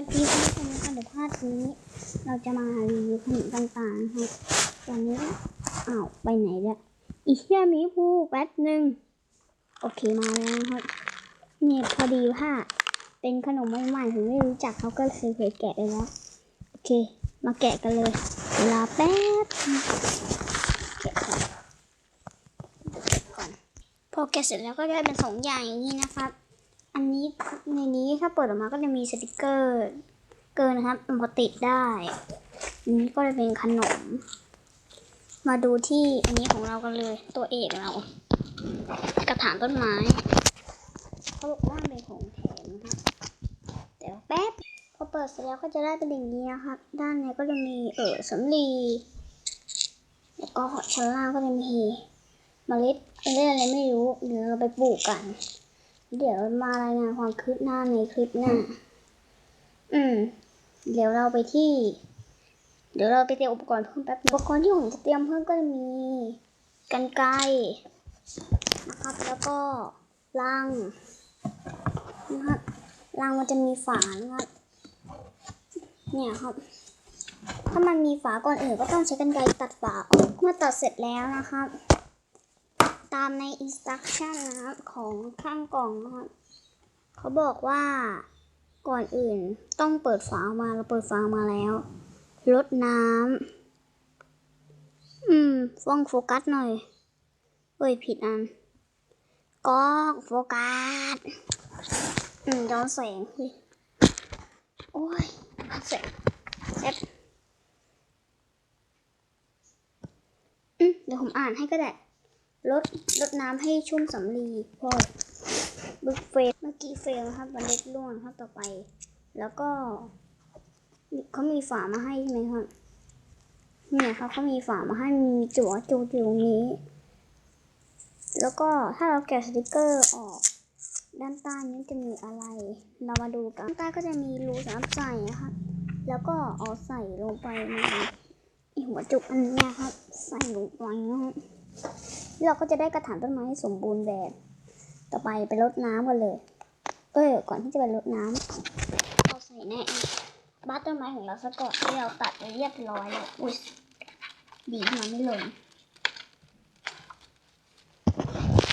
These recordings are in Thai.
วัสดีคุณผู้ชมนะคะเดี๋ยวพาร์ทนี้เราจะมารีวิวขนมต่างๆนะครับตอนนี้อ้าวไปไหนเนี่ยอีเชี่ยมีภูแป๊บหนึ่งโอเคมาแล้วครับเนี่ยพอดีว่าเป็นขนมใหม่ๆผมไม่รู้จักเขาก็เลยเคยแกะไปแล้วโอเค มาแกะกันเลยเวลาแป๊บแกะก่อนพอแกะเสร็จแล้วก็ได้เป็นสองอย่างอย่างนี้นะครับ อันนี้ในนี้ถ้าเปิดออกมาก็จะมีสติกเกอร์ เกินนะครับมันก็ติดได้อันนี้ก็จะเป็นขนม มาดูที่อันนี้ของเรากันเลย ตัวเอกเรา กระถางต้นไม้ เขาบอกว่าเป็นของแถมนะครับแต่แป๊บพอเปิดเสร็จแล้วก็จะได้เป็นอย่างนี้นะครับ ด้านในก็จะมีเออสำลีแล้วก็ชั้นล่างก็จะมีเมล็ดเมล็ดอะไรไม่รู้เดี๋ยวเราไปปลูกกัน เดี๋ยวมารายงานความคืบหน้าในคลิปหน้า อืม เดี๋ยวเราไปที่ เดี๋ยวเราไปเตรียมอุปกรณ์เพิ่มแป๊บนึงอุปกรณ์ที่ผมจะเตรียมเพิ่มก็จะมีกันไกรนะครับ แล้วก็ลังนะครับลังมันจะมีฝานะครับ เนี่ยครับ ถ้ามันมีฝาก่อนอื่นก็ต้องใช้กันไกรตัดฝาออก เมื่อตัดเสร็จแล้วนะครับ ตามใน instruction นะครับของข้างกล่องนะครับเขาบอกว่าก่อนอื่นต้องเปิดฝามาเราเปิดฝามาแล้วลดน้ำอืมฟ้องโฟกัสหน่อยเอ้ยผิดอันกล้องโฟกัสอืมย้อนแสงเฮ้ยโอ้ยแสงเซ็ตอืมเดี๋ยวผมอ่านให้ก็ได้ ลดลดน้ำให้ชุ่มสำลีพอบึกเฟรมเมื่อกี้เฟรมนะครับมันเล็ดล่วงครับต่อไป แล้วก็เขามีฝามาให้ใช่ไหมครับ เนี่ยครับเขามีฝามาให้มีจั่วจูอยู่ตรงนี้ แล้วก็ถ้าเราแกะสติกเกอร์ออก ด้านใต้นี้จะมีอะไร เรามาดูกันด้านใต้ก็จะมีรูสำหรับใส่นะครับ แล้วก็เอาใส่ลงไปในไอ้หัวจุกอันนี้ครับ ใส่ลงไปนะครับ เราก็จะได้กระถางต้นไม้สมบูรณ์แบบ ต่อไปไปรดน้ำกันเลย เอ้ยก่อนที่จะไปรดน้ำเอาใส่ในบ้านต้นไม้ของเราซะก่อนที่เราตัดไว้เรียบร้อยแล้วอุ้ยดีมันไม่หล่น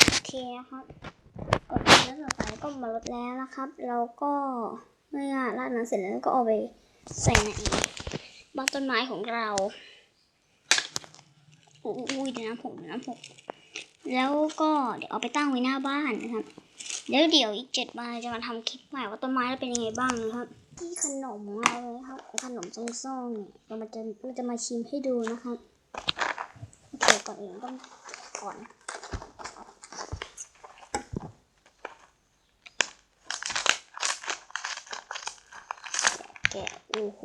โอเคนะครับกดแล้วต่อไปก็มารดแล้วนะครับ เราก็เมื่อราดน้ำเสร็จแล้วก็เอาไปใส่ในบ้านต้นไม้ของเรา อุ้ยเดี๋ยวน้ำผงเดี๋ยวน้ำผง แล้วก็เดี๋ยวเอาไปตั้งไว้หน้าบ้านนะครับแล้วเดี๋ยวอีกเจ็ดวันจะมาทำคลิปใหม่ว่าต้นไม้เราเป็นยังไงบ้างนะครับ ที่ขนมของเราเลยครับขนมซองๆเนี่ยเรามาจะเราจะมาชิมให้ดูนะครับโอเคก่อนอื่นต้องก่อนแกะโอ้โห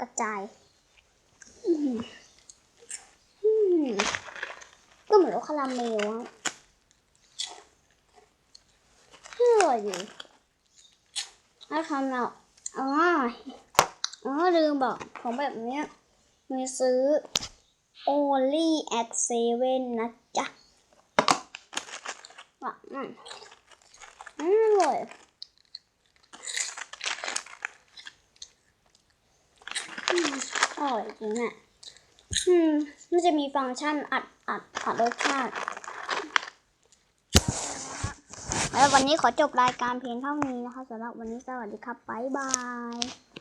กระจายอืมอืม ก็เหมือนคาราเมลอะอร่อยอยู่ถ้าทำเราอ๋ออ๋อลืมบอกของแบบเนี้ยมีซื้อ only at seven นะจ๊ะว่ะอืมอร่อยอืมอร่อยจริงอะ อืมมันจะมีฟังก์ชันอัดอัดอัดรสชาติ แล้ววันนี้ขอจบรายการเพียงเท่านี้นะคะสำหรับวันนี้สวัสดีครับบ๊ายบาย